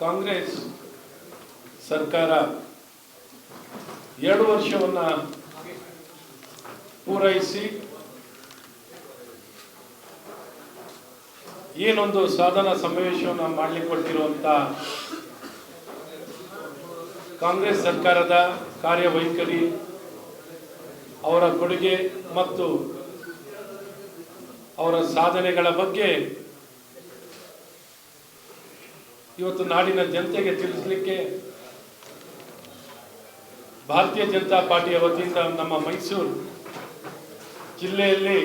ಕಾಂಗ್ರೆಸ್ ಸರ್ಕಾರ ಎರಡು ವರ್ಷವನ್ನು ಪೂರೈಸಿ ಏನೊಂದು ಸಾಧನ ಸಮಾವೇಶವನ್ನು ಮಾಡಲಿಕ್ಕೆ ಕೊಟ್ಟಿರುವಂಥ ಕಾಂಗ್ರೆಸ್ ಸರ್ಕಾರದ ಕಾರ್ಯವೈಖರಿ, ಅವರ ಕೊಡುಗೆ ಮತ್ತು ಅವರ ಸಾಧನೆಗಳ ಬಗ್ಗೆ ಇವತ್ತು ನಾಡಿನ ಜನತೆಗೆ ತಿಳಿಸಲಿಕ್ಕೆ ಭಾರತೀಯ ಜನತಾ ಪಾರ್ಟಿಯ ವತಿಯಿಂದ ನಮ್ಮ ಮೈಸೂರು ಜಿಲ್ಲೆಯಲ್ಲಿ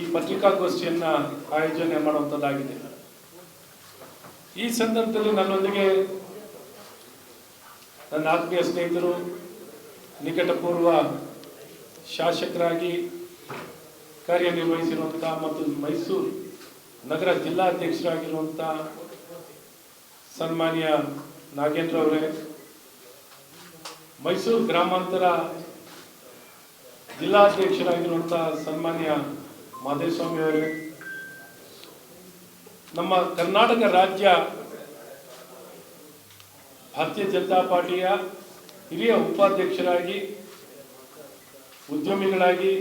ಈ ಪತ್ರಿಕಾಗೋಷ್ಠಿಯನ್ನು ಆಯೋಜನೆ ಮಾಡುವಂಥದ್ದಾಗಿದೆ. ಈ ಸಂದರ್ಭದಲ್ಲಿ ನನ್ನೊಂದಿಗೆ ನನ್ನ ಆತ್ಮೀಯ ಸ್ನೇಹಿತರು, ನಿಕಟಪೂರ್ವ ಶಾಸಕರಾಗಿ ಕಾರ್ಯನಿರ್ವಹಿಸಿರುವಂಥ ಮತ್ತು ಮೈಸೂರು ನಗರ ಜಿಲ್ಲಾಧ್ಯಕ್ಷರಾಗಿರುವಂಥ ಸನ್ಮಾನ್ಯ ನಾಗೇಂದ್ರ ಅವರೇ, ಮೈಸೂರು ಗ್ರಾಮಾಂತರ ಜಿಲ್ಲಾಧ್ಯಕ್ಷರಾಗಿರುವಂತಹ ಸನ್ಮಾನ್ಯ ಮಾದೇಸ್ವಾಮಿ ಅವರೇ, ನಮ್ಮ ಕರ್ನಾಟಕ ರಾಜ್ಯ ಭಾರತೀಯ ಜನತಾ ಪಾರ್ಟಿಯ ಹಿರಿಯ ಉಪಾಧ್ಯಕ್ಷರಾಗಿ, ಉದ್ಯಮಿಗಳಾಗಿ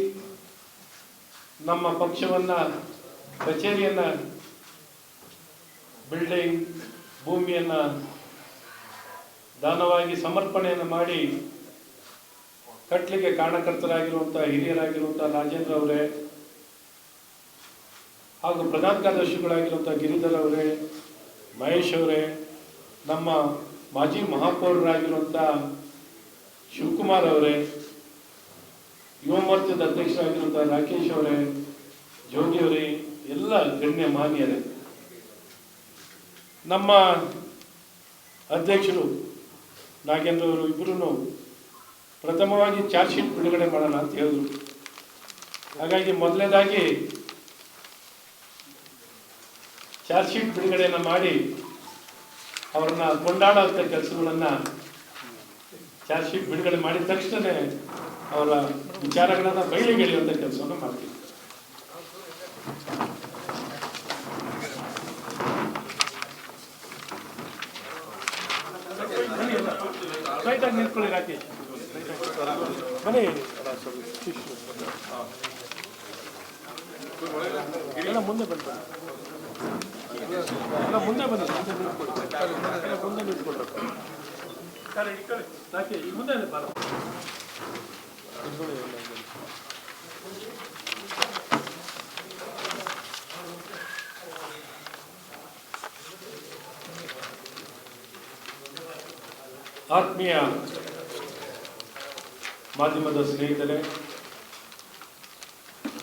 ನಮ್ಮ ಪಕ್ಷವನ್ನ ಕಚೇರಿಯನ್ನ ಬಿಲ್ಡಿಂಗ್ ಭೂಮಿಯನ್ನ ದಾನವಾಗಿ ಸಮರ್ಪಣೆಯನ್ನು ಮಾಡಿ ಕಟ್ಲಿಕ್ಕೆ ಕಾರಣಕರ್ತರಾಗಿರುವಂಥ ಹಿರಿಯರಾಗಿರುವಂಥ ರಾಜೇಂದ್ರ ಅವರೇ ಹಾಗೂ ಪ್ರಧಾನ ಕಾರ್ಯದರ್ಶಿಗಳಾಗಿರುವಂಥ ಗಿರಿಧರ್ ಅವರೇ, ಮಹೇಶ್ ಅವರೇ, ನಮ್ಮ ಮಾಜಿ ಮಹಾಪೌರರಾಗಿರುವಂಥ ಶಿವಕುಮಾರ್ ಅವರೇ ಯುವ ಮೋರ್ಚಾದ ಅಧ್ಯಕ್ಷರಾಗಿರುವಂಥ ರಾಕೇಶ್ ಅವರೇ, ಜೋಗಿ ಅವರೇ, ಎಲ್ಲ ಗಣ್ಯ ಮಾನ್ಯರೇ ನಮ್ಮ ಅಧ್ಯಕ್ಷರು ನಾಗೇಂದ್ರ ಅವರು ಇಬ್ಬರೂ ಪ್ರಥಮವಾಗಿ ಚಾರ್ಜ್ ಶೀಟ್ ಬಿಡುಗಡೆ ಮಾಡೋಣ ಅಂತ ಹೇಳಿದರು. ಹಾಗಾಗಿ ಮೊದಲನೇದಾಗಿ ಚಾರ್ಜ್ ಶೀಟ್ ಬಿಡುಗಡೆಯನ್ನು ಮಾಡಿ ಅವ್ರನ್ನ ಕೊಂಡಾಡುವಂಥ ಕೆಲಸಗಳನ್ನು ಚಾರ್ಜ್ ಶೀಟ್ ಬಿಡುಗಡೆ ಮಾಡಿದ ತಕ್ಷಣವೇ ಅವರ ವಿಚಾರಗಳನ್ನು ಬಯಲಿಗೆಳೆಯುವಂಥ ಕೆಲಸವನ್ನು ಮಾಡ್ತೀವಿ. ರೈಟಾಗಿ ನಿಂತ್ಕೊಳ್ಳಿ ರಾಕೇಶ್. ಬನ್ನಿ ಎಲ್ಲ ಮುಂದೆ ಬನ್ನಿ ಎಲ್ಲ ಮುಂದೆ ಬನ್ನಿ ಮುಂದೆ ನಿಂತ್ಕೊಳ್ಳಿ. ಮುಂದೆ ನಿಂತ್ಕೊಳ್ಬೇಕು ಸರಿ, ಕಡೆ. ರಾಕೇಶ್ ಮುಂದೆ ಬಾರ ಆತ್ಮೀಯ ಮಾಧ್ಯಮದ ಸ್ನೇಹಿತರೆ,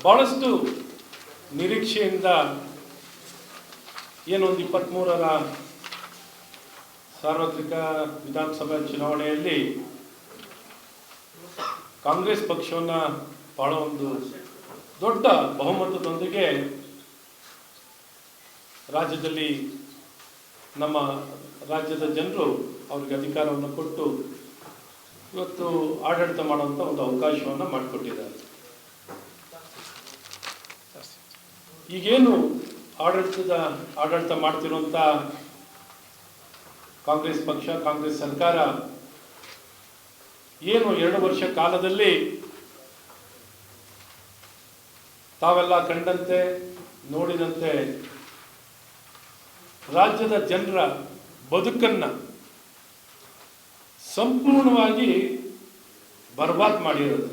ಬಹಳಷ್ಟು ನಿರೀಕ್ಷೆಯಿಂದ ಏನೊಂದು ಇಪ್ಪತ್ತ್ಮೂರರ ಸಾರ್ವತ್ರಿಕ ವಿಧಾನಸಭಾ ಚುನಾವಣೆಯಲ್ಲಿ ಕಾಂಗ್ರೆಸ್ ಪಕ್ಷವನ್ನು ಬಹಳ ಒಂದು ದೊಡ್ಡ ಬಹುಮತದೊಂದಿಗೆ ರಾಜ್ಯದಲ್ಲಿ ನಮ್ಮ ರಾಜ್ಯದ ಜನರು ಅವ್ರಿಗೆ ಅಧಿಕಾರವನ್ನು ಕೊಟ್ಟು ಇವತ್ತು ಆಡಳಿತ ಮಾಡುವಂಥ ಒಂದು ಅವಕಾಶವನ್ನು ಮಾಡಿಕೊಟ್ಟಿದ್ದಾರೆ. ಈಗೇನು ಆಡಳಿತದ ಆಡಳಿತ ಮಾಡ್ತಿರುವಂಥ ಕಾಂಗ್ರೆಸ್ ಪಕ್ಷ, ಕಾಂಗ್ರೆಸ್ ಸರ್ಕಾರ ಏನು ಎರಡು ವರ್ಷ ಕಾಲದಲ್ಲಿ ತಾವೆಲ್ಲ ಕಂಡಂತೆ, ನೋಡಿದಂತೆ ರಾಜ್ಯದ ಜನರ ಬದುಕನ್ನ ಸಂಪೂರ್ಣವಾಗಿ ಬರ್ಬಾದ್ ಮಾಡಿರೋದು.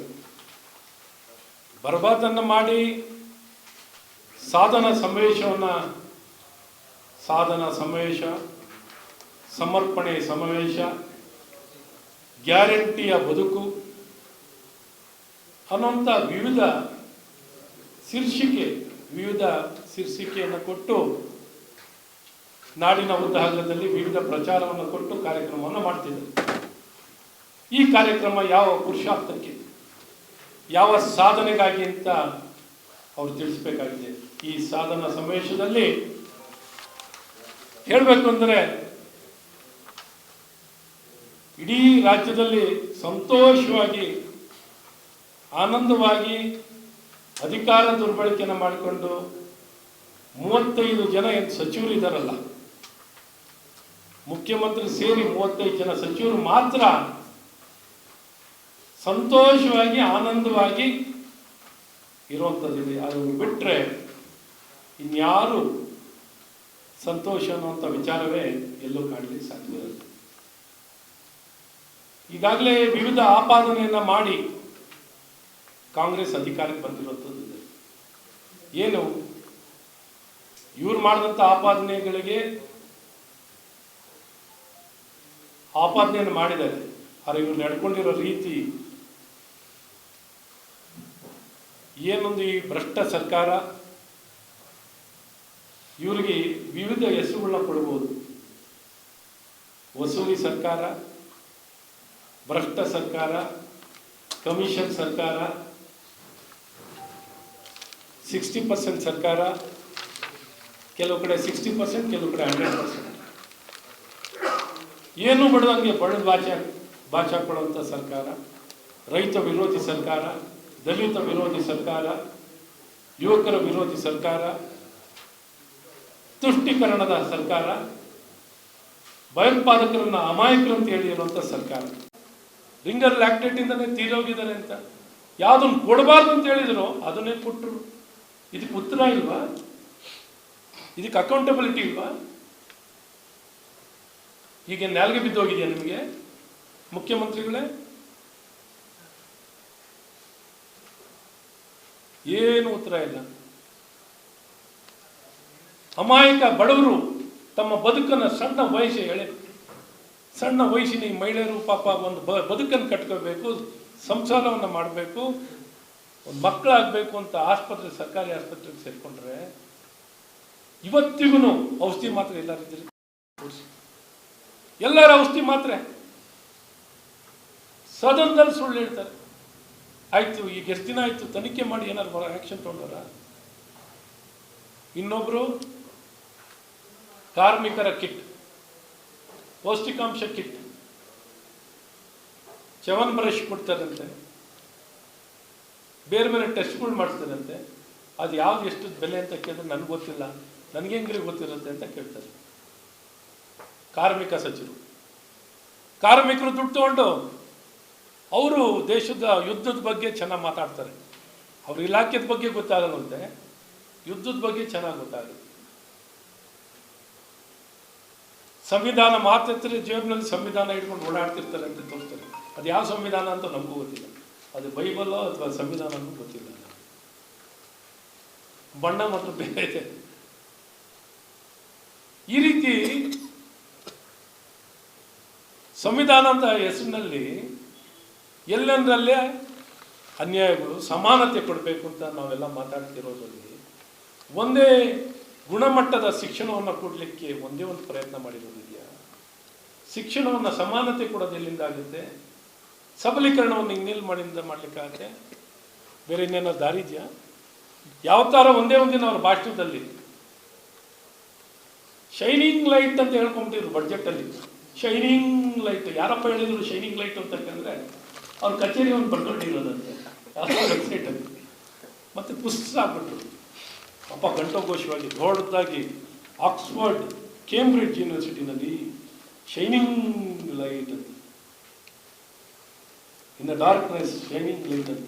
ಬರ್ಬಾದನ್ನು ಮಾಡಿ ಸಾಧನ ಸಮಾವೇಶವನ್ನು, ಸಾಧನ ಸಮಾವೇಶ, ಸಮರ್ಪಣೆ ಸಮಾವೇಶ, ಗ್ಯಾರಂಟಿಯ ಬದುಕು, ಅನ್ನುವಂಥ ವಿವಿಧ ಶೀರ್ಷಿಕೆ, ವಿವಿಧ ಶೀರ್ಷಿಕೆಯನ್ನು ಕೊಟ್ಟು ನಾಡಿನ ಉದ್ದಾಗದಲ್ಲಿ ವಿವಿಧ ಪ್ರಚಾರವನ್ನು ಕೊಟ್ಟು ಕಾರ್ಯಕ್ರಮವನ್ನು ಮಾಡ್ತಿದ್ದಾರೆ. ಈ ಕಾರ್ಯಕ್ರಮ ಯಾವ ಪುರುಷಾರ್ಥಕ್ಕೆ, ಯಾವ ಸಾಧನೆಗಾಗಿ ಅಂತ ಅವರು ತಿಳಿಸ್ಬೇಕಾಗಿದೆ. ಈ ಸಾಧನ ಸಮಾವೇಶದಲ್ಲಿ ಹೇಳಬೇಕು ಅಂದರೆ, ಇಡೀ ರಾಜ್ಯದಲ್ಲಿ ಸಂತೋಷವಾಗಿ, ಆನಂದವಾಗಿ ಅಧಿಕಾರ ದುರ್ಬಳಕೆಯನ್ನು ಮಾಡಿಕೊಂಡು ಮೂವತ್ತೈದು ಜನ ಏನು ಸಚಿವರು ಇದ್ದಾರಲ್ಲ ಮುಖ್ಯಮಂತ್ರಿ ಸೇರಿ ಮೂವತ್ತೈದು ಜನ ಸಚಿವರು ಮಾತ್ರ ಸಂತೋಷವಾಗಿ, ಆನಂದವಾಗಿ ಇರುವಂಥದ್ದಿದೆ ಅದನ್ನು ಬಿಟ್ಟರೆ ಇನ್ಯಾರು ಸಂತೋಷ ಅನ್ನುವಂಥ ವಿಚಾರವೇ ಎಲ್ಲೂ ಕಾಣಲಿಕ್ಕೆ ಸಾಧ್ಯವಿಲ್ಲ ಈಗಾಗಲೇ ವಿವಿಧ ಆಪಾದನೆಯನ್ನ ಮಾಡಿ ಕಾಂಗ್ರೆಸ್ ಅಧಿಕಾರಕ್ಕೆ ಬಂದಿರುವಂಥದ್ದು ಇದೆ ಏನು? ಇವ್ರು ಮಾಡಿದಂಥ ಆಪಾದನೆಗಳಿಗೆ ಆಪಾದನೆಯನ್ನು ಮಾಡಿದ್ದಾರೆ. ಆದರೆ ಇವ್ರು ನಡ್ಕೊಂಡಿರೋ ರೀತಿ ಏನೊಂದು ಈ ಭ್ರಷ್ಟ ಸರ್ಕಾರ, ಇವರಿಗೆ ವಿವಿಧ ಹೆಸರುಗಳನ್ನ ಕೊಡ್ಬೋದು. ವಸೂಲಿ ಸರ್ಕಾರ, ಭ್ರಷ್ಟ ಸರ್ಕಾರ, ಕಮಿಷನ್ ಸರ್ಕಾರ, ಸಿಕ್ಸ್ಟಿ ಪರ್ಸೆಂಟ್ ಸರ್ಕಾರ, ಕೆಲವು ಕಡೆ ಸಿಕ್ಸ್ಟಿ ಪರ್ಸೆಂಟ್, ಕೆಲವು ಕಡೆ ಹಂಡ್ರೆಡ್ ಪರ್ಸೆಂಟ್. ಏನು ಬಡದಂಗೆ ಬಡದ ಬಾಚೆ ಬಾಚಾಕೊಳ್ಳುವಂಥ ಸರ್ಕಾರ, ರೈತ ವಿರೋಧಿ ಸರ್ಕಾರ ದಲಿತ ವಿರೋಧಿ ಸರ್ಕಾರ, ಯುವಕರ ವಿರೋಧಿ ಸರ್ಕಾರ, ತುಷ್ಟೀಕರಣದ ಸರ್ಕಾರ, ಭಯೋತ್ಪಾದಕರನ್ನ ಅಮಾಯಕರು ಅಂತ ಹೇಳಿರುವಂಥ ಸರ್ಕಾರ. ರಿಂಗರ್ ಲ್ಯಾಕ್ಟೇಟ್ ಇಂದನೇ ತೀರೋಗಿದ್ದಾರೆ ಅಂತ. ಯಾವ್ದನ್ನ ಕೊಡಬಾರ್ದು ಅಂತ ಹೇಳಿದ್ರು ಅದನ್ನೇ ಕೊಟ್ಟರು ಇದಕ್ಕೆ ಉತ್ತರ ಇಲ್ವಾ? ಇದಕ್ಕೆ ಅಕೌಂಟಬಿಲಿಟಿ ಇಲ್ವಾ? ಈಗ ನಾಲ್ಗೆ ಬಿದ್ದೋಗಿದೆಯಾ ನಿಮಗೆ? ಮುಖ್ಯಮಂತ್ರಿಗಳೇ? ಏನು ಉತ್ತರ ಇಲ್ಲ. ಅಮಾಯಕ ಬಡವರು ತಮ್ಮ ಬದುಕನ್ನು ಸಣ್ಣ ವಯಸ್ಸು ಹೇಳಿ ಸಣ್ಣ ವಯಸ್ಸಿನ ಈ ಮಹಿಳೆಯರು ಪಾಪ ಒಂದು ಬ ಬದುಕನ್ನು ಕಟ್ಕೋಬೇಕು ಸಂಸಾರವನ್ನು ಮಾಡಬೇಕು, ಒಂದು ಮಕ್ಕಳಾಗಬೇಕು ಅಂತ ಆಸ್ಪತ್ರೆ, ಸರ್ಕಾರಿ ಆಸ್ಪತ್ರೆಗೆ ಸೇರಿಕೊಂಡ್ರೆ ಇವತ್ತಿಗೂ ಔಷಧಿ ಮಾತ್ರ ಎಲ್ಲರಿದ್ರಿ ಎಲ್ಲರ ಔಷಧಿ ಮಾತ್ರ. ಸದನದಲ್ಲಿ ಸುಳ್ಳು ಹೇಳ್ತಾರೆ. ಆಯ್ತು, ಈಗ ಎಷ್ಟು ದಿನ ಆಯ್ತು? ತನಿಖೆ ಮಾಡಿ ಏನಾದ್ರು ಆಕ್ಷನ್ ತಗೊಂಡಾರ? ಇನ್ನೊಬ್ರು? ಕಾರ್ಮಿಕರ ಕಿಟ್. ಪೌಷ್ಟಿಕಾಂಶ ಕಿಟ್. ಚವನ್ ಬ್ರಷ್ ಕೊಡ್ತಾರಂತೆ. ಬೇರೆ ಬೇರೆ ಟೆಸ್ಟ್ಗಳು ಮಾಡ್ತಾರಂತೆ ಅದು ಯಾವ್ದು ಎಷ್ಟು ಬೆಲೆ ಅಂತ ಕೇಳಿದ್ರೆ ನನಗೆ ಗೊತ್ತಿಲ್ಲ. ನನಗೆ ಹೆಂಗ್ರಿ ಗೊತ್ತಿರುತ್ತೆ ಅಂತ ಕೇಳ್ತಾರೆ. ಕಾರ್ಮಿಕ ಸಚಿವರು. ಕಾರ್ಮಿಕರು ದುಡ್ಡು ತಗೊಂಡು ಅವರು ದೇಶದ ಯುದ್ಧದ ಬಗ್ಗೆ ಚೆನ್ನಾಗಿ ಮಾತಾಡ್ತಾರೆ. ಅವ್ರ ಇಲಾಖೆದ ಬಗ್ಗೆ ಗೊತ್ತಾಗಲ್ಲಂತೆ ಯುದ್ಧದ ಬಗ್ಗೆ ಚೆನ್ನಾಗಿ ಗೊತ್ತಾಗುತ್ತೆ ಸಂವಿಧಾನ ಮಾತಾಡ್ತಾರೆ ಜೇಬ್ನಲ್ಲಿ ಸಂವಿಧಾನ ಇಟ್ಕೊಂಡು ಓಡಾಡ್ತಿರ್ತಾರೆ ಅಂತ ತೋರಿಸ್ತಾರೆ. ಅದು ಯಾವ ಸಂವಿಧಾನ ಅಂತ ನಮಗೂ ಗೊತ್ತಿಲ್ಲ. ಅದು ಬೈಬಲ್ಲೋ ಅಥವಾ ಸಂವಿಧಾನನೂ ಗೊತ್ತಿಲ್ಲ. ಬಣ್ಣ ಮಾತ್ರ ಬೇರೆ ಇದೆ. ಈ ರೀತಿ ಸಂವಿಧಾನ ಅಂತ ಹೆಸರಿನಲ್ಲಿ ಎಲ್ಲೆಂದ್ರಲ್ಲೇ ಅನ್ಯಾಯಗಳು ಸಮಾನತೆ ಕೊಡಬೇಕು ಅಂತ ನಾವೆಲ್ಲ ಮಾತಾಡ್ತಿರೋದ್ರಲ್ಲಿ ಒಂದೇ ಗುಣಮಟ್ಟದ ಶಿಕ್ಷಣವನ್ನು ಕೊಡಲಿಕ್ಕೆ ಒಂದೇ ಒಂದು ಪ್ರಯತ್ನ ಮಾಡಿರೋದಿದೆಯಾ? ಶಿಕ್ಷಣವನ್ನು ಸಮಾನತೆ ಕೊಡೋದು ಎಲ್ಲಿಂದ ಆಗುತ್ತೆ? ಸಬಲೀಕರಣವನ್ನು ಇನ್ನೇಲ್ ಮಾಡಿಂದ ಮಾಡಲಿಕ್ಕಾಗತ್ತೆ? ಬೇರೆ ಇನ್ನೇನೋ ದಾರಿ ಇದೆಯಾ? ಯಾವ ಥರ ಒಂದೇ ಒಂದಿನ ಅವ್ರ ಭಾಷಣದಲ್ಲಿ? ಶೈನಿಂಗ್ ಲೈಟ್ ಅಂತ ಹೇಳ್ಕೊಂಬಿಟ್ಟಿದ್ರು ಬಡ್ಜೆಟಲ್ಲಿ ಶೈನಿಂಗ್ ಲೈಟ್ ಯಾರಪ್ಪ ಹೇಳಿದ್ರು ಶೈನಿಂಗ್ ಲೈಟ್ ಅಂತ ಯಾಕಂದ್ರೆ ಅವ್ರ ಕಚೇರಿ ಒಂದು ಬರ್ಕೊಂಡಿರೋದಂತೆ ಅಂತ ಮತ್ತೆ ಪುಸ್ತಕ ಆಗ್ಬಿಟ್ರು. ಪಾಪ ಗಂಟೋಘೋಷವಾಗಿ ದೊಡ್ಡದಾಗಿ ಆಕ್ಸ್ಫರ್ಡ್, ಕೇಂಬ್ರಿಡ್ಜ್ ಯೂನಿವರ್ಸಿಟಿನಲ್ಲಿ ಶೈನಿಂಗ್ ಲೈಟ್ ಅಂತ in the darkness shining light ಅಂತ